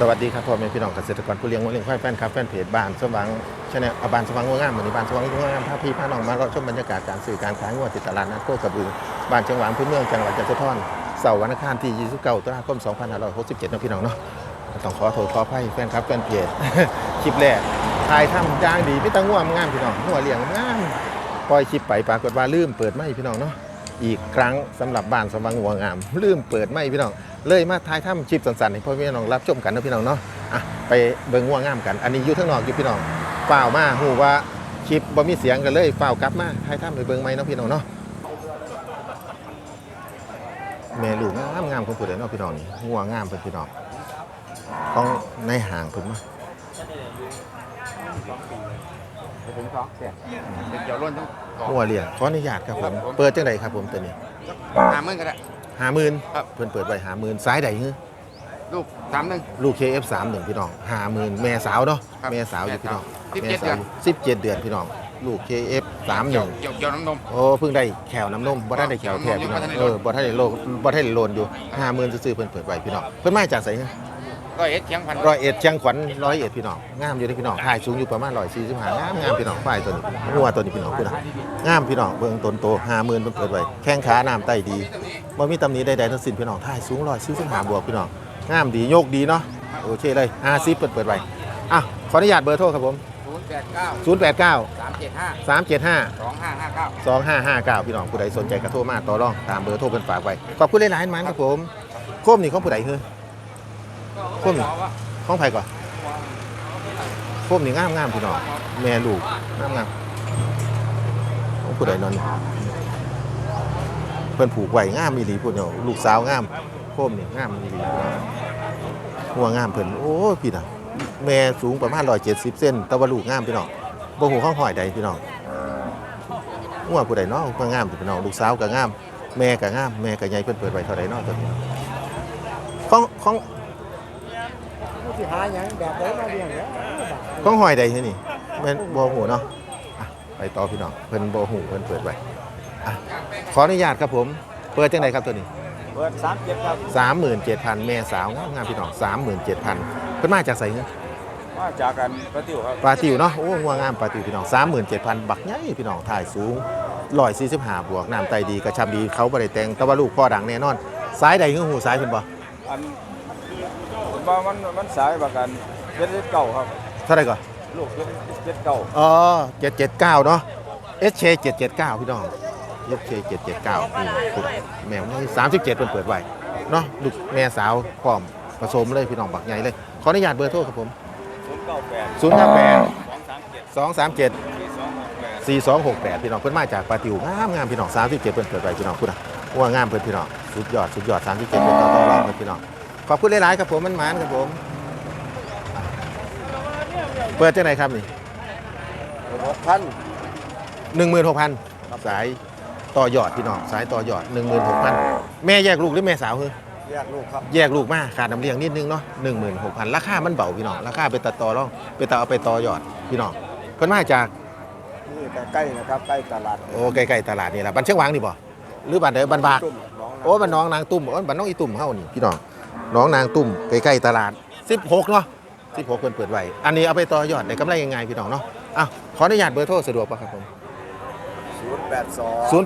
สวัสดีครับพ่อแม่พี่น้องเกษตรกรผู้เลี้ยงวัวเลี้ยงควายแฟนคลับแฟนเพจบ้านสว่างชาแนลอบ้านสว่างงัวงามเหมือนบ้านสว่างงัวงามพาพี่พาน้องมาเราชมบรรยากาศการสื่อการขายงัวติดตลาดนัดโคกระบือบ้านจังหวัดพื้นเมืองจังหวัดจันทร์เสาร์วันอังคารที่29ตุลาคม2567นะพี่น้องเนาะต้องขอโทษขออภัยแฟนคลับแฟนเพจคลิปแรกถ่ายทำย่างดีพี่ตางัวงงามพี่น้องงัวเลี้ยงงามปล่อยคลิปไปปรากฏว่าลืมเปิดไม่พี่น้องเนาะ อีกครั้งสำหรับบ้านสว่างหัวงามลืมเปิดไม่พี่น้อง เลยมาทายถ้ำชิปสันๆให้พ่อพี่น้องรับชมกันนะพี่น้องเนาะอะไปเบิ่งหัวงามกัน อันนี้อยู่ข้งนอกอยู่พี่น้องเปล่ามาหูว่าคลิปบ่มีเสียงกันเลยเปล่ากลับมาทายถ้ำไปเบิ่งไหมเนาะพี่น้องเนาะแม่ลูกงามงามของผู้ใดเนาะพี่น้องนี่หัวงามเป็นพี่น้องต้องในห่างเพิ่นมาถึงสองเสียเป็นเกี่ยวร่นต้องสอง หัวเลี้ยงขออนุญาตครับผมเปิดจังไดครับผมตัวนี้หาเมื่อก็ได้ หาหมื่นครับ เพิ่นเปิดไว้หาหมื่นซ้ายใดฮือลูกสามหนึ่ง ลูก KF3 หนึ่งพี่น้องห้าหมื่นแม่สาวเนาะครับแม่สาวอยู่พี่น้องสิบแม่เจ็ดสาวสิบเจ็ดเดือนพี่น้องลูก KF3 หเกี่ยวนึ่งเกี่ยวเกี่ยวน้ำนม โอ้เพิ่งได้แขวน้ำนมบ่ได้ได้แขวแท้พี่น้องบ่ทันได้เอโลอนบ่ทันได้โลบ่ทันได้โลนอยู่ห้าหมื่นซื้อๆเพิ่นเปิดไว้พี่น้องเพิ่นมาจากไสฮะ ก็เอ็ดเชียงพันร้อยเอ็ดเชียงขวัญร้อยเอ็ดพี่น้องงามอยู่เด้อพี่น้องถ่ายสูงอยู่ประมาณ145งามงามพี่น้องฝ่ายตัวนี้งัวตัวนี้พี่น้องคุณน่ะงามพี่น้องเบิ่งต้นโต50,000เพิ่นเปิดไว้แข้งขาน้ำไตดีบ่มีตำหนิใดๆทั้งสิ้นพี่น้องถ่ายสูง145บวกพี่น้องงามดีโยกดีเนาะโอเคเลย50เพิ่นเปิดไว้อะขออนุญาตเบอร์โทรครับผมศูนย์แปดเก้า089สามเจ็ดห้า375สองห้าห้าเก้า2559 พี่น้องผู้ใดสนใจกระโทรมาต่อรองตามเบอร์โทรเพิ่นฝากไว้ขอบคุณหลายๆมันครับผมโคมนี่ของผู้ใดเฮ้อโค มนี่ของไผก่อนโคมนี่งามงามพี่น้องแม่ลูกงามงามของผู้ใดนอนนี่เพิ่นผูกไว้งามอีหลีพุ่นเนาะลูกสาวงามโคมนี่งามอีหลีหัวงามเพิ่นโอ้พี่น่ะแม่สูงประมาณ170เซนแต่ว่าลูกงามพี่น้องบ่ฮู้ข้องหอยใดพี่น้องงัวผู้ใดเนาะก็งามพี่น้องลูกสาวก็งาม แม่ก็งามแม่ก็ใหญ่เพิ่นเปิดไว้เท่าใดเนาะตัวนี้ของของ สิหาหยังแบบใดมาเลี้ยงเนี่ยของหอยใดที่นี่แม่นบ่ฮู้เนาะอะไปต่อพี่น้องเพิ่นบ่ฮู้เพิ่นเปิดไว้อะขออนุญาตครับผม เปิดจังไดครับตัวนี้ เปิดสามเจ็ดครับ37,000แม่สาวงามงามพี่น้อง37,000เพิ่นมาจากไสเนาะมาจากกันประติวครับปลาติวเนาะโอ้งัวงามปลาติวพี่น้อง37,000บักใหญ่พี่น้องถ่ายสูง145บวกน้ำไตดีกระชับดีเขาบ่ได้แต่งแต่ว่าลูกพ่อดังแน่นอนสายใดคือหูสายเพิ่นบ่อัน ผมว่ามันมันสายประกันเจ็ดเก้าครับ เท่าไหร่ก่อนลูกเจ็ดเจ็ดเก้าอ๋อ779เนาะ SK 779พี่น้อง SK 779นี่คุณแมวนี่37เพิ่นเปิดไว้เนาะลูกแม่สาวพร้อมผสมเลยพี่น้องบักใหญ่เลย ขออนุญาตเบอร์โทรครับผมศูนย์เก้าแปด058สองสามเจ็ด237สี่สองหกแปด4268 พี่น้องเพิ่นมาจากปาติวงามงามพี่น้อง37เพิ่นเปิดไว้พี่น้องคุณอะว่างามเพิ่นพี่น้องสุดยอดสุดยอด37เพิ่นต่อต่อรองเพิ่นพี่น้อง ขอบคุณหลายๆครับผมมันหมานครับผม เปิดจังไหนครับนี่หกพันหนึ่งหมื่นหกพันสายต่อยอดพี่น้องสายต่อยอดหนึ่งหมื่นหกพันแม่แยกลูกหรือแม่สาวเฮ้ยแยกลูกครับแยกลูกมาขาดน้ำเลี้ยงนิดนึงเนาะหนึ่งหมื่นหกพันราคามันเบาพี่น้องราคาเป็นตัดต่อรองเป็นตัดเอาไปต่อยอดพี่น้องเพิ่นมาจากนี่ใกล้ๆนะครับใกล้ตลาดโอ้ใกล้ๆตลาดนี่แหละบ้านเชียงหวางนี่บ่หรือบ้านใดบ้านบากตุ้มน้องโอ้บ้านน้องนางตุ้มโอ้บ้านน้องอีตุ้มเฮานี่พี่น้อง น้องนางตุ้มใกล้ๆตลาด 16 เนาะ16เพิ่นเปิดไว้ อันนี้เอาไปต่อยอดได้กำไรยังไงพี่น้องเนาะอ้าวขออนุญาตเบอร์โทรสะดวกป่ะครับผมศูนย์แ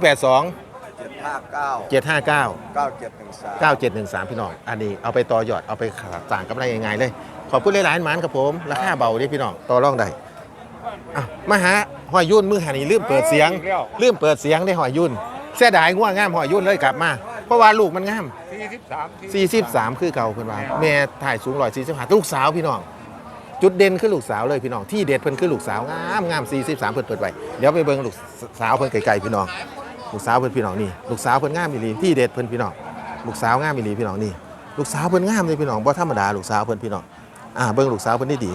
ปดสอง082เจ็ดห้าเก้า759เก้าเจ็ดหนึ่งสาม9713 พี่น้อง อันนี้เอาไปต่อยอดเอาไปขาดต่างกับไรง่ายๆเลย ขอบคุณหลายๆหมานครับผมราคาเบาเด้พี่น้องต่อรองได้อะมาหาหอยยุ่นมือหันนี่ลืมเปิดเสียงลืมเปิดเสียงได้หอยยุ่นเสียดายง่วงงามหอยยุ่นเลยกลับมา เพราะว่าลูกมันงาม สี่สิบสาม43 คือเก่าเพิ่นว่าแม่ถ่ายสูง145ลูกสาวพี่น้อง จุดเด่นคือลูกสาวเลยพี่น้อง ที่เด็ดเพิ่นคือลูกสาวงามงาม43เพิ่นเปิดไว้เดี๋ยวไปเบิ่งลูกสาวเพิ่นไกลๆพี่น้อง ลูกสาวเพิ่นพี่น้องนี่ ลูกสาวเพิ่นงามอีหลีที่เด็ดเพิ่นพี่น้อง ลูกสาวงามอีหลีพี่น้องนี่ ลูกสาวเพิ่นงามเลยพี่น้องบ่ธรรมดาลูกสาวเพิ่นพี่น้อง อ่าเบิ่งลูกสาวเพิ่นได้ดี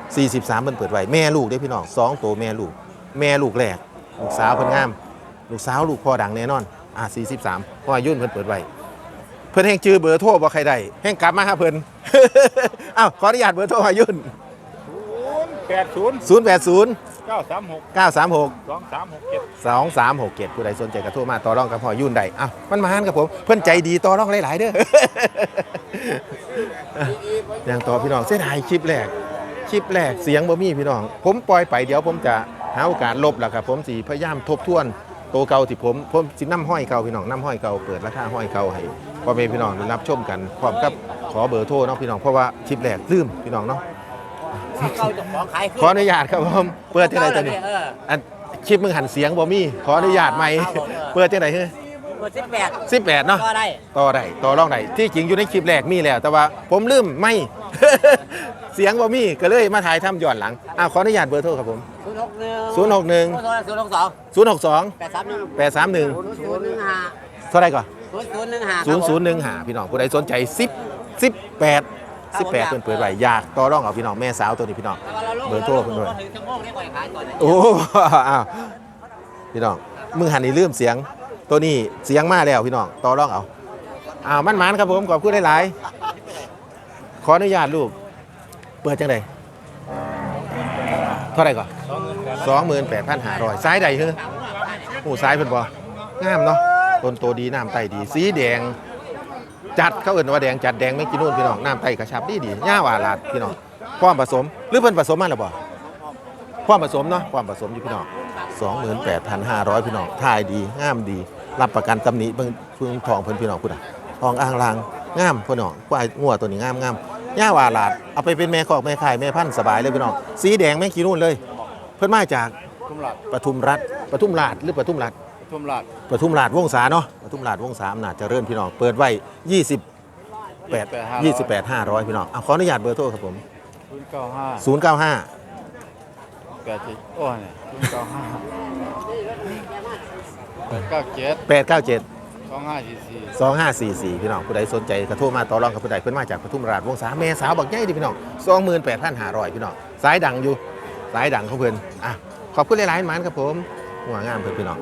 43เพิ่นเปิดไว้แม่ลูกเด้พี่น้องสองโตวแม่ลูก แม่ลูกแรก ลูกสาวเพิ่นงาม ลูกสาวลูกพ่อดังแน่นอน อ่า43เพราะว่ายุ่นเพิ่นเปิดไว้เพิ่นแห่งชื่อเบอร์โทรบ่ใครได้แห่งกลับมาหาเพิ่น อ้าวขออนุญาตเบอร์โทรหายุ่นแปดศูนย์080 เก้าสามหก936 สองสามหกเจ็ดสองสามหกเจ็ดผู้ใดสนใจกระโทรมาต่อรองกับพ่อยุ่นได้อ้าวมันมาหันกับผม เพื่อนใจดีต่อรองหลาย ๆ เด้อ อย่างต่อพี่น้องเสียดายคลิปแรก คลิปแรกเสียงบ่มีพี่น้อง ผมปล่อยไปเดี๋ยวผมจะหาโอกาสลบแล้วครับผมสิพยายามทบทวน โตวเก่าที่ผมผมสิน้ำห้อยเก่าพี่น้องน้ำห้อยเก่าเปิดราคาห้อยเก่าให้พ่อแม่พี่น้องได้รับชมกันพร้อมกับขอเบอร์โทรเนาะพี่น้องเพราะว่าคลิปแรกลืมพี่น้องเนาะเก่าเจะของขายขึ้นขออนุญาตครับผมเปิดที่ไหนตัวนี้เอออันคลิปมึงหันเสียงบ่มีขออนุญาตไหมครับผมเปิดที่ไหนเฮ้ยเปิดสิบแปดสิบแปดเนาะก็ได้ต่อได้ต่อรองได้ที่จริงอยู่ในคลิปแรกมีแล้ว แต่ว่าผมลืมไม่ เสียงบ่มีก็เลยมาถ่ายทำย้อนหลังอ้าวขออนุญาตเบอร์โทรครับผม ศูนย์หกหนึ่ง061ศูนย์หกสอง062 แปดสามหนึ่ง831 ศูนย์หนึ่งห้าเท่าไหร่ก่อน ศูนย์ศูนย์หนึ่งห้า0015พี่น้องผู้ใดสนใจ10 18 18เพิ่นเปิดไว้อยากต่อรองเอาพี่น้องแม่สาวตัวนี้พี่น้อง เบอร์โทรเพิ่นด้วย ถึงชั่วโมงได้ก่อยขายก่อนนะโอ้อ้าวพี่น้องมึงหันนี่ลืมเสียงตัวนี้เสียงมาแล้วพี่น้องต่อรองเอาอ้าวมันหมานครับผมขอบคุณหลายๆขออนุญาตลูก เปิดจังไดเท่าไหร่ก่อนสองหมื่นแปดพันห้าร้อยซ้ายใดเฮ้อโอ้ซ้ายเพิ่นบ่งามเนาะต้นโตดีน้ำไตดี สีแดง จัดเขาเอิ่นว่าแดงจัดแดงไม่กินนู่นพี่น้องน้ำไตกระชับดีดีหญ้าหวาลาดพี่น้องความผสมหรือเพิ่นผสมมาแล้วบ่ความผสมเนาะความผสมอยู่พี่น้อง28,500 พี่น้องถ่ายดีงามดี รับประกันตำหนิเบิ่งเพิ่งทองเพิ่นพี่น้องพุ่นน่ะทองอ่างลางงามพี่น้องควายงัวตัวนี้งามงาม หญ้าหวาลาดเอาไปเป็นแม่คอกแม่ขายแม่พันธุ์สบายเลยพี่น้องสีแดงแม่กินนู่นเลย เพิ่นมาจากทุ่มหลัดปทุมรัฐปทุมราชหรือปทุมรัฐทุ่มหลัดปทุมราชวงศาเนาะปทุมราชวงศาอำนาจเจริญพี่น้องเปิดไว้28 28 500พี่น้องเอาขออนุญาตเบอร์โทรครับผม ศูนย์เก้าห้า095 แปดสิบโอ้ยเนี่ยศูนย์เก้าห้าแปดเก้าเจ็ด897 สองห้าสี่สี่2544 พี่น้องผู้ใดสนใจกระโทรมาต่อรองกับผู้ใดเพิ่นมาจากปทุมราชวงศ์สาแม่สาวบักใหญ่ดิพี่น้อง28,500พี่น้องสายดังอยู่สายดังของเพิ่นอะขอบคุณหลายๆหมานครับผมหัวงามเพิ่นพี่น้อง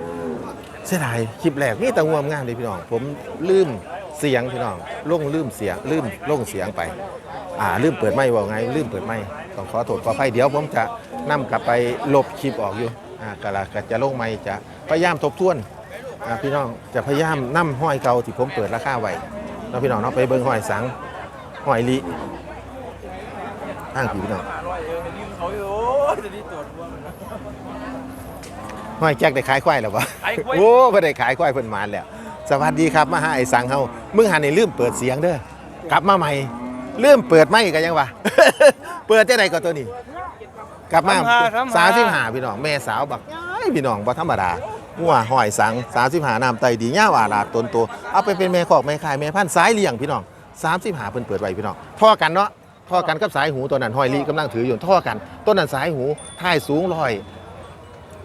เสียดายคลิปแรกนี่แต่หัวงามเลยพี่น้อง ผมลืมเสียงพี่น้องลงลืมเสียงลืมลงเสียงไป อ่าลืมเปิดไม้ว่าไงลืมเปิดไม้ต้องขอโทษขออภัยเดี๋ยวผมจะนํกลับไปลบคลิปออกอยู่อ่ากะละก็จะลงไม้จะพยายามทบทวน อ่าพี่น้องจะพยายามนํห้อยเก่าที่ผมเปิดราคาไว้แล้วพี่น้องเนาะไปเบิ่งห้อยสังห้อยลิทางผีพี่น้องเขาอยู่จะดีตรวจว่ามันห้อยแจ็คได้ขายควายแล้วบ่ขายควายโอ้บ่ได้ขายควายเพิ่นมาแล้วสวัสดีครับมาหาไอ้สังเฮามึงหันนี่ลืมเปิดเสียงเด้อกลับมาใหม่ลืมเปิดไม้กันยังวะเปิดจังไดก็ตัวนี้ กลับมาสามสิบห้าพี่น้องแม่สาวบักย้ายพี่น้องบ่ธรรมดา งัวหอยสังสามสิบห้าน้ำไตดีย่าวาลาดตนโตเอาไปเป็นแม่คอกแม่ขายแม่พันธุ์สายเลี้ยงพี่น้องสามสิบห้าเพิ่นเปิดไว้พี่น้องท่อกันเนาะท่อกันกับสายหูตัวนั้นหอยลีกำลังถืออยู่ท่อกันต้นนั้นสายหูท้ายสูงร้อย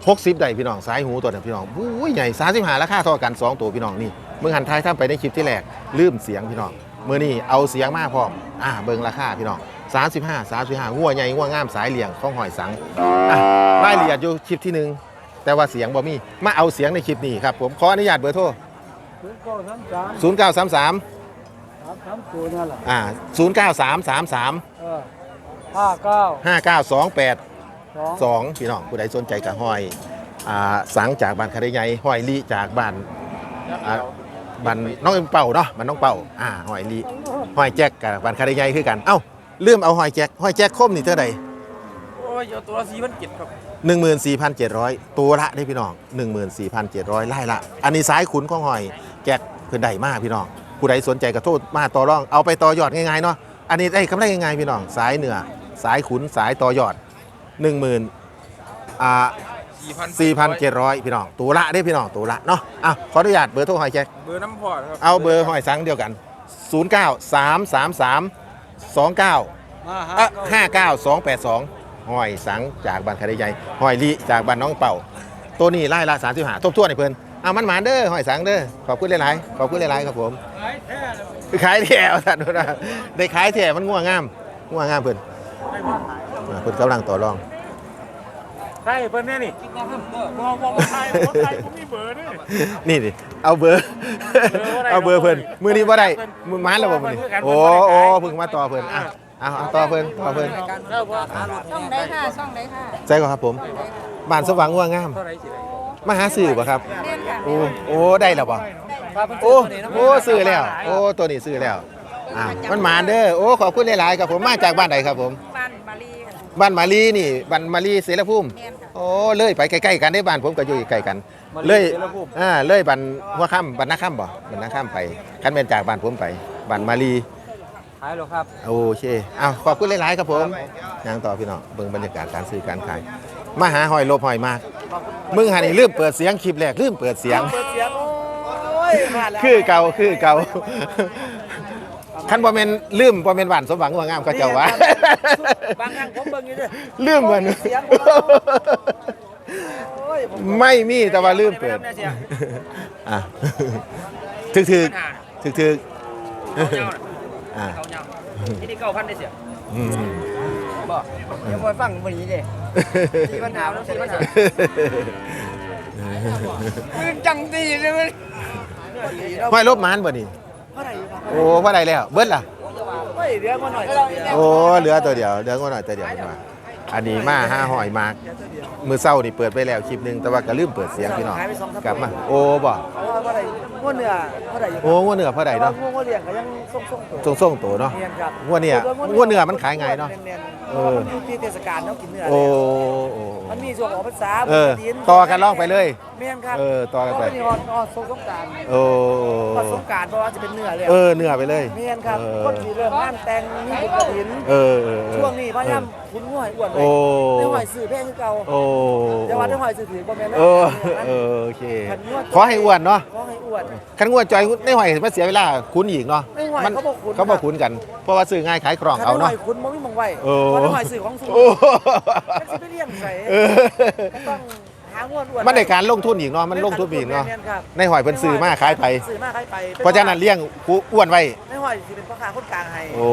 หกสิบได้พี่น้องสายหูตัวนั้นพี่น้องอุ้ยใหญ่สามสิบห้าราคาท่อกันสองตัวพี่น้องนี่เมื่อหันท้ายทำไปในคลิปที่แรกลืมเสียงพี่น้องเมื่อนี้เอาเสียงมาพร้อมอ่าเบิ่งราคาพี่น้อง35 35งัวใหญ่งัวงามสายเลี้ยงของหอยสังอะรายละเอียดอยู่คลิปที่หนึ่ง แต่ว่าเสียงบ่มี มาเอาเสียงในคลิปนี้ครับผมขออนุญาตเบอร์โทรศูนย์เก้าสามสาม0933สามสามศูนย์นั่นแหละอ่า0933เออห้าเก้า5928สอง2พี่น้องผู้ใดสนใจกับห้อยอ่าสังจากบ้านคาเดใหญ่ห้อยลีจากบ้านอ่าบ้านน้องเป่าเนาะบ้านน้องเป่าอ่าห้อยลีห้อยแจ็คกับบ้านคาเดใหญ่คือกันเอ้าลืมเอาห้อยแจ็คห้อยแจ็คคมนี่เท่าใดโอ้ยเอาตัวละสี่พันเจ็ดครับ 14,700 ตัวละได้พี่น้อง 14,700ไล่ละ อันนี้สายขุนของหอยแจ็คเพื่อนใดมากพี่น้องผู้ใดสนใจกระโทษมาต่อรอง เอาไปต่อยอดง่ายๆเนาะอันนี้ได้กำไรง่ายๆพี่น้องสายเหนือสายขุนสายต่อยอด 10,000อ่าสี่พัน4,700 พี่น้องตัวละได้พี่น้องตัวละเนาะอะขออนุญาตเบอร์โทรหอยแจ็คเบอร์น้ำพอร์ตครับเอาเบอร์หอยสังเดียวกัน 09 333 29มาอะ ห้าห้าเก้าสองแปดสองหอยสังจากบ้านคาเดใหญ่หอยลีจากบ้านน้องเป่า ตัวนี้ไล่ละสามสิบห้าทบทวนให้เพิ่นเอามันหมานเด้อหอยสังเด้อขอบคุณหลายๆขอบคุณหลายๆครับผมขายแถวท่านผู้ชมได้ขายแถวมันง่วงงามง่วงงามเพิ่นอ่าเพิ่นกำลังต่อรองใช่เพิ่นเนี่ยนี่มองมองไทยมองไทยผมมีเบอร์ด้วยนี่ดิเอาเบอร์เอาเบอร์เพิ่นมือนี้บ่ได้มือหมานแล้วบ่มื้อนี้โอ้โอ้เพิ่งมาต่อเพิ่นอะ เอาเอาต่อเพิ่นต่อเพิ่นช่องได้ค่ะช่องได้ค่ะใช่ก่อนครับผมบ้านสว่างง่วงงามมาหาซื้อบ่ครับเล่นค่ะโอ้โอ้ได้แล้วบ่โอ้โอ้ซื้อแล้ว โอ้ตัวนี้ซื้อแล้วอ้าวมันหมานเด้อโอ้ขอบคุณหลายๆครับผมมาจากบ้านไหนครับผมบ้านมาลีค่ะบ้านมาลีนี่บ้านมาลีเสรภูมิแม่นค่ะโอ้เลยไปใกล้ๆกันได้บ้านผมก็อยู่ใกล้ๆกันมาลีเลยเสรภูมิอ่าเลยบ้านหัวค่ำบ้านนาค่ำบ่บ้านนาค่ำไปคันเป็นจากบ้านผมไปบ้านมาลี ขายหรอครับ โอเคอ้าวขอบคุณหลาย ๆ ครับผมยังต่อพี่น้องเบิ่งบรรยากาศการซื้อการขายมาหาหอยลบหอยมาก มึงหันนี่ลืมเปิดเสียงคลิปแรกลืมเปิดเสียง เปิดเสียง โอ้ยมาแล้วคือเก่าคือเก่าคันบ่แม่นลืมบ่แม่นหวานสมหวังว่างามเขาเจ้าว่าบางครั้งผมเบิ่งอยู่เด้อลืมเหมือนเสียงโอ้ยผมไม่มีแต่ว่าลืมเปิดอะถึกถึกถึกถึก อะเขาเงาที่นี่เก้าพันได้เสียอืมบอกเดี๋ยวมาฟังวันนี้เด้มีปัญหาแล้วมีปัญหาคือจังดีเลยมันห้อยลบหมานบ่นี่เท่าไหร่อยู่ครับโอ้พอได้แล้ว เบิดล่ะเฮ้ยเดี๋ยวมาหน่อยโอ้เหลือตัวเดียวเหลือก็หน่อยตัวเดียวมา อันนี้มาห้าหอยมากมือเศร้านี่เปิดไปแล้วคลิปหนึงแต่ว่าก็ลืมเปิดเสียงพี่น้องกลับมาโอ้บ่เพราะว่าเท่าไหร่งวดเนื้อเท่าไหร่อยู่โอ้งวดเหนือพอได้เนาะงวดเลี้ยงก็ยังส่งๆตัวส่งๆตัวเนาะเนียนครับงวดเนี่ยงวดเนื้อมันขายไงเนาะเออมันอยู่ที่เทศกาลเนาะกินเนื้อโอ้โอ้มันมีช่วงออกพรรษาเออบุญกฐินต่อกันลอกไปเลยเมียนครับเออต่อกันไป เพราะว่านี่ฮอดฮอดสงสงกรารโอ้ฮอดสงกรารเพราะว่าจะเป็นเนื้อเลยเออเนื้อไปเลยเมียนครับเอคนอที่เริ่มงานแต่งมีบุญกฐิน เออเออเออช่วงนี้พยายาม คุณง่วยอ้วนเลโอ้ยได้หอยสื่อแพงคือเก่าโอ้แต่ว่าได้หอยสื่อถือบ่แม่นเออเออโอเค ขอให้อ้วนเนาะขอให้อ้วน คันงวดจอยไม่ไหวมันเสียเวลาคุ้นอีกเนาะไม่ไหวมัเขาบอกคุ้น เขาบอกคุ้นกัน เพราะว่าซื้อง่ายขายกล่องเอาเนาะ ถ้ได้หอยคุณบ่มีหมองไว้โอ้ เพราะได้หอยสื่อของสูงโอ้ มันสิไปเลี้ยงใส่เออ ก็ต้องหางวดอ้วนมันได้การลงทุนอีกเนาะมันลงทุนอีกเนาะแม่ครับในหอยเป็นซื้อมาขายไป ซื้อมาขายไปเพราะฉะนั้นเลี้ยงผู้อ้วนไว้ ในหอยสิเป็นพ่อค้าคนกลางให้โอ้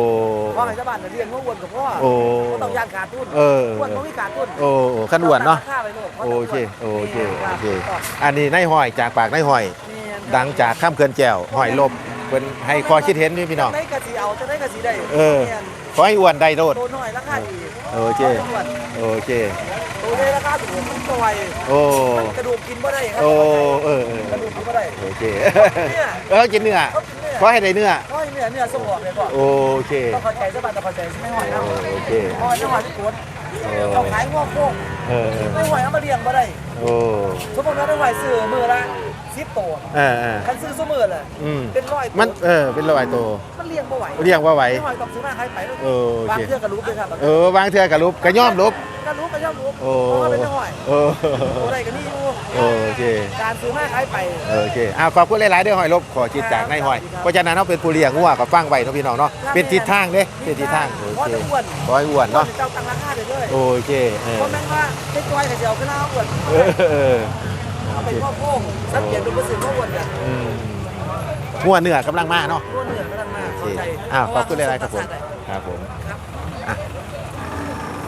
พ่อให้ชาวบ้านน่ะเลี้ยงว่าอ้วนกับพ่อโอ้บ่ต้องย่านขาดทุนเออ อ้วนบ่มีขาดทุนโอ้ขันอ้วนเนาะค่าไปโลดพราะโอเคต้โอองเคอ้วนโอเคครับอันนี้ในหอยจากปากในหอยนี่ครับดังจากข้ามเขื่อนแก้วหอยลบเป็นให้คอคิดเห็นนี่พี่น้อง จะได้กะสีเอาจะได้กะสีได้เออนี่ยขอให้อ้วนได้โดดตัวน้อยราคาดีโอเค ตัวอ้วน โอเค ตัวใหญ่ราคาถูกมันตัวไวโอ้มันกระดูกกินบ่ได้ครับโอ้เออเออกระดูกกินบ่ได้โอเคเนี่ยเออกินเนื้อเขากินเนี่ยขอให้ได้เนื้อเขาให้เนื้อเนื้อส่งออกเลยพ่อโอเคต้องเข้าใจสบายต้องเข้าใจไม่หอยนะโอเคหอยจะหอยที่กดเขาขายงอกโค้งเออเออไม่หอยเอามาเลี้ยงบ่ได้โอ้สมมติว่าได้หอยซื้อมือละ10ตัวเออเออคันซื้อซุมือละอืมเป็นร้อยตัวมันเออเป็นรอยตัวมันเลี้ยงบ่ไหวเรียกว่าไหวไม่หอยต้องซื้อมาขายไปแล้วโอเคบางเทื่อก็รู้ด้วยครับเออวางเทือกับลุบกระย่อมลุบ ก็รู้ก็ย่อมรู้โอ้เพราะว่าเป็นไม่หอยโอ้ตัวใดก็นี่อยู่โอเค การซื้อมาขายไปโอเคอ้าวขอบคุณหลายๆเด้อหอยลบขอจิตจากนายหอย เพราะฉะนั้นเราเป็นผู้เลี้ยงงัวกับฟังไว้เนาะพี่น้องเนาะ เป็นทิศทางเด้เป็นทิศทางโอเพราะเคจะอ้วนขอให้อ้วนเนาะเจ้าตังราคาเรื่อยโอเคเอๆอเพราะแม่งว่าให้จอยกับเดียวขึ้นหน้าอ้วนเออเออเอาไปพ่อโค้งสังเกตดูกระสือเขาอ้วนกันอืมงัวเนื้อกำลังมาเนาะอ้วนเหนื่อยกำลังมาโอเคเข้าใจอ้าวขอบคุณหลายๆครับผมครับผมอะ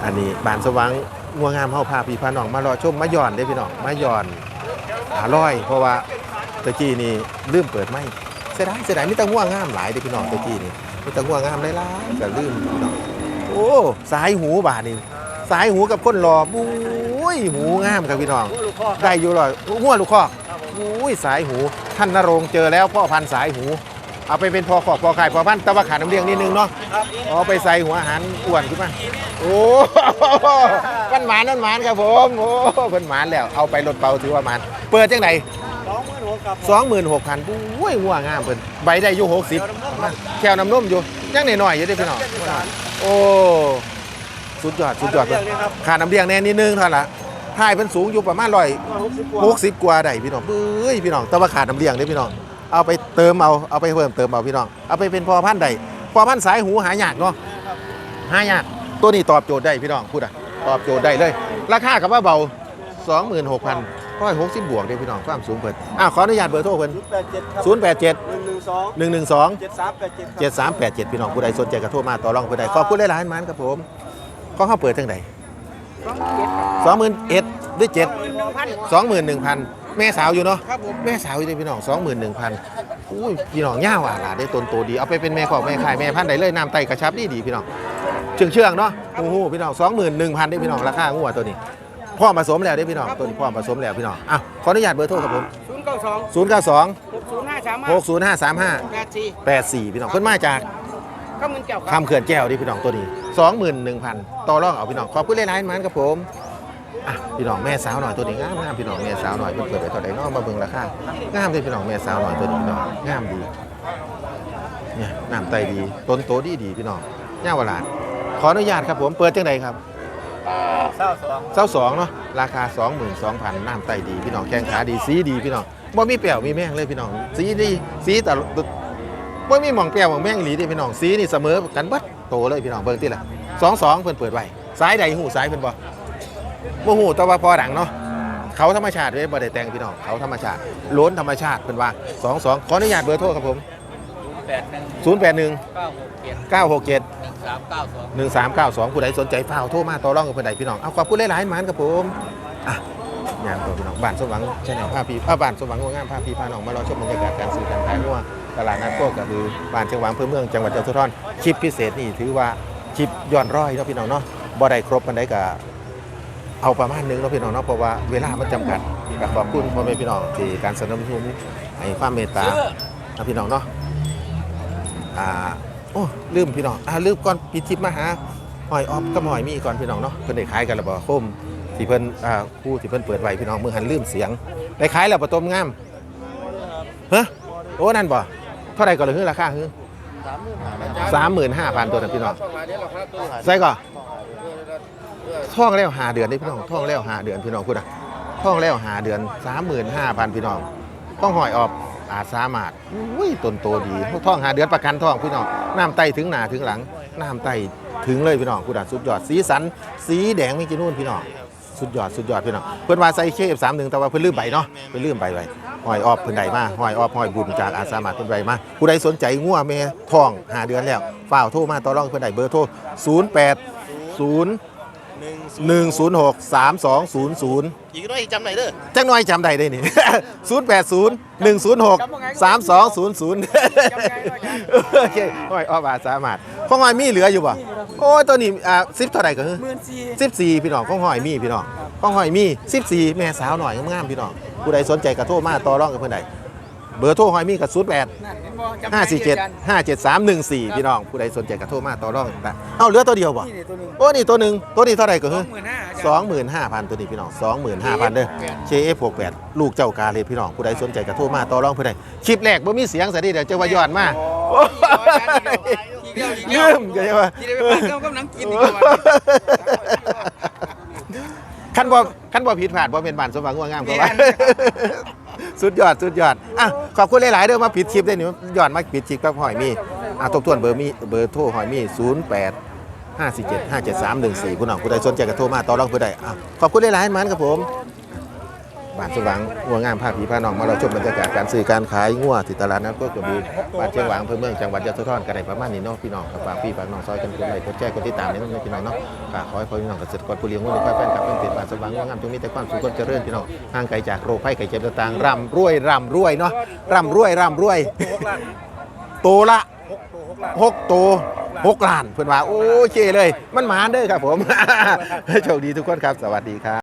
อันนี้บานสว่างงัวงามเฮาพาพี่พาน้องมารอชมมาย่อนเด้พี่น้องมาย่อนอร่อย เพราะว่าตะกี้นี่ลืมเปิดไม่เสียดายเสียดายมีแต่งัวงามหลายเด้พี่น้องตะกี้นี่มีแต่งัวงามหลายๆก็ลืมพี่น้องโอ้สายหูบาดนี่สายหูกับคนรอบุ้ยหูงามครับพี่น้อง ได้อยู่เลยงัวลูกคอกอุ้ยสายหูท่านนรงเจอแล้วพ่อพันสายหู เอาไปเป็นพอขอบพอขายพอพันธุ์แตะว่าขาดน้ำเลี้ยงนิดนึงเนาะเอาไปใส่หัวอาหารอ้วนขึ้นมาโอ้มันหมานมันหมานครับผมโอ้เพิ่นหมานแล้วเอาไปรถเบาถือว่าหมานเปิดจังไหนสองหมื่นหกครับสองหมื่นหกพันอุ้ยงัวงามเพิ่นใบได้อยู่หกสิบแควน้ำนมอยู่ยังหน่อยๆอยู่เด้อพี่น้องโอ้สุดยอดสุดยอดเพิ่นขาดน้ำเลี้ยงแน่นิดนึงเท่านั้นละท้ายเพิ่นสูงอยู่ประมาณร้อยหกสิบกว่าหกสิบกว่าได้พี่น้องเอ้ยพี่น้องแต่ว่าขาดน้ำเลี้ยงเด้พี่น้อง เอาไปเติมเอาเอาไปเพิ่มเติมเอาพี่น้องเอาไปเป็นพอพันธุ์ใดพอพันธุ์สายหูหายากเนาะหายากตัวนี้ตอบโจทย์ได้พี่น้องพูดอะตอบโจทย์ได้เลย ราคากับว่าเบา 26,000ร้อยหกสิบบวกเด้พี่น้องความสูงเพิ่นอ้าวขออนุญาตเบอร์โทรเพิ่นแปดเจ็ดครับ087หนึ่งหนึ่งสอง112เจ็ดสามแปดเจ็ดครับ7387พี่น้องผู้ใดสนใจก็โทรมาต่อรองผู้ใดขอบคุณหลายๆมันครับผมก็เข้าเปิดทางใดสองเจ็ดครับ21,000หรือ7หนึ่งพันสองหมื่นหนึ่งพัน แม่สาวอยู่เนาะครับผมแม่สาวอยู่เลยพี่น้องสองหมื่นหนึ่งพันอุ้ยพี่น้องย่าวอะหลานได้ตนโตดีเอาไปเป็นแม่ขอกแม่ขายแม่พันธุ์ได้เลยน้ำไตกระชับดีดีพี่น้องเชื่องเชื่องๆเนาะโอ้โหพี่น้องสองหมื่นหนึ่งพันได้พี่น้องราคางัวตัวนี้พ่อผสมแล้วได้พี่น้องตัวนี้พ่อผสมแล้วพี่น้องอะขออนุญาตเบอร์โทรครับผมศูนย์เก้าสองศูนย์เก้าสองหกศูนย์ห้าสามหกศูนย์ห้าสามห้าแปดสี่แปดสี่พี่น้องเพิ่นมาจากข้าวมันเจ้าครับข้ามเขื่อนแก้วดิพี่น้องตัวนี้21,000ต่อรองเอาพี่น้องขอบคุณหลายๆมันครับผม อะพี่น้องแม่สาวหน่อยตัวนี้งามงามพี่น้องแม่สาวหน่อยเพิ่นเปิดไปเท่าไหร่เนาะมาเบิ่งราคางามเลยพี่น้องแม่สาวหน่อยตัวนี้พี่น้องงามดีเนี่ยน้ำไตดีต้นโตดีดีพี่น้องย่าวหลานขออนุญาตครับผมเปิดจังไดครับเศร้าสองเส้าสองเนาะราคา 22,000น้ำไตดีพี่น้องแข้งขาดีสีดีพี่น้องบ่มีเปรี้ยวมีแม่งเลยพี่น้องสีดีสีแต่บ่มีหม่องเปรี้ยวหม่องแม่งอีหลีเดิพี่น้องสีนี่เสมอกันเบัดโตเลยพี่น้องเบิ่งติล่ะ22เพิ่นเปิดไว้ซ้ายใดหูซ้ายเพิ่นบ่ บ่ฮู้แต่ว่าพอดังเนาะเขาธรรมชาติเว้ยบ่ได้แต่งพี่น้องเขาธรรมชาติล้นธรรมชาติเพิ่นว่า22ขออนุญาตเบอร์โทรครับผมแปดหนึ่งเก้าหกเจ็ดหนึ่งสามเก้าสองผู้ใดสนใจฝ้าโทรมาต่อรองกับเพิ่นใดพี่น้องเอาขอบคุณหลายๆหมานครับผมอะยามตัวพี่น้องบ้านสมหวังชาแนลภาพพี่อ่าบ้านสมหวังงามภาพพี่พาน้องมารอชมบรรยากาศการซื้อการขายงัวตลาดนัดโคกระบือบ้านเชียงหวางเพื่อเมืองจังหวัดจันทบุรีคลิปพิเศษนี่ถือว่าคลิปย้อนร้อยเนาะพี่น้องเนาะบ่ได้ครบมันได้ก็ เอาประมาณหนึงเนาะพี่น้องเนาะเพราะว่าเวลามันจำกัดก็ขอบคุณพ่อแม่พี่น้องที่การสนับสนุนให้ความเมตตานะพี่น้องเนาะอ่าโอ้ลืมพี่น้องอ่าลืมก่อนปิดคลิปมาหาหอยออฟกับหอยมีก่อนพี่น้องเนาะเพิ่นได้ขายกันแล้วบ่โคมที่เพิ่นอ่าผู้ที่เพิ่นเปิดไว้พี่น้องมือหันลืมเสียงได้ขายแล้วประตมงามฮะโอ้นั่นบ่เท่าไหร่ก็เลยคือราคาคือสามหมื่นห้าพันตัวนะพี่น้องใส่ก่อน ท่องแล้วหาเดือนนี่พี่น้องท่องแล้วหาเดือนพี่น้องพูดนะท่องแล้วหาเดือนสามหมื่นห้าพันพี่น้องต้องหอยออกอาสามารถอุ้ยต้นโตดีท่องหาเดือนประกันท่องพี่น้องน้ำไตถึงหนาถึงหลังน้ำไตถึงเลยพี่น้องพูดนะสุดยอดสีสัน สีแดงไม่กินนู่นพี่น้องสุดยอดสุดยอดพี่น้องเพิ่นว่าใส่เคฟสามหนึ่งแต่ว่าเพิ่อนลืมใบเนาะเพิ่อนลืมใบไว้หอยออบเพิ่นใดมาหอยออบหอยบุญจากอาสามาเพิ่นใบมาผู้ใดสนใจงัวแม่ท้องหาเดือนแล้วฝ้าวโทรมาต่อรองเพิ่นใดเบอร์โทร0 8 0 1 0 6 3 2 0 0 อีกด้วยจำไหนเด้อจังน้อยจำได้ได้นี่ 0 8 0 1 0 6 3 2 0 0 โอเคหอยออบอาสามารถของหอยมีเหลืออยู่บ่โอ้ยตัวนี้อ่าซิปเท่าไหร่ก็คือ หมื่นสี่สิบสี่พี่น้องข้องหอยมีพี่น้องข้องหอยมีสิบสี่แม่สาวหน่อยงามๆพี่น้องผู้ใดสนใจกระโทรมาต่อรองกับเพื่อนใด เบอร์โทรหอยมีกับศูนย์แปดนั่นเห็นบ่จำห้าสี่เจ็ดห้าเจ็ดสามหนึ่งสี่พี่น้องผู้ใดสนใจกระโทรมาต่อรองแต่เอ้าเหลือตัวเดียวบ่นี่ตัวหนึ่งโอ้นี่ตัวหนึ่งตัวนี้เท่าไหร่ก็สอคืงอหมื่นห้าสองหมื่นห้าพันตัวนี้พี่น้องสองหมื่นห้าพันเด้อเคเอฟหกแปดลูกเจ้ากาเลยพี่น้องผู้ใดสนใจกระโทรมาต่อรองเพื่อนใดคลิปแรกบ่มีเสียงสวัสดีเดี๋ยวจะว่าย้อนมาลืมก็จะว่าที่ได้ไปพักเจ้าก็น้ำกินอีกตัวขั้นบ่ขั้นบ่ผิดพลาดบ่เป็นบ้านสมหวังง่วงงามกว่า สุดยอดสุดยอดอะขอบคุณหลายๆเด้อมาปิดชิปได้นี่ยอดมาปิดชิปกับหอยมีอะทบทวนเบอร์มีเบอร์โทรหอยมี08 547 57314ผู้น้องผู้ใดสนใจก็โทรมาต่อรองผู้ใดอะขอบคุณหลายๆมันครับผม บ้านสมหวังงัวงามภาพผีพาน้องมาเราชมบรรยากาศการซื้อการขายงัวที่ตลาดนัดก็กระบือบ้านเชียงหวางอำเภอเมืองจังหวัดยะโสธรกันได้ประมาณนี้เนาะพี่น้องกับฝากพี่ฝากน้องซอยกันกดไลค์กดแชร์กดติดตามในนั้นพี่น้องเนาะฝากขอให้พ่อพี่น้องเกษตรกรผู้เลี้ยงงัวในภาคแฟนกับเพื่อนติดบ้านสมหวังงัวงามจงมีแต่ความสุขความเจริญพี่น้องห่างไกลจากโรคภัยไข้เจ็บต่างๆร่ำรวยร่ำรวยเนาะร่ำรวยร่ำรวยโตละหกโตหกล้านเพื่อนว่า โอเคเลย มันหมานเด้อครับผม โชคดีทุกคนครับ สวัสดีครับ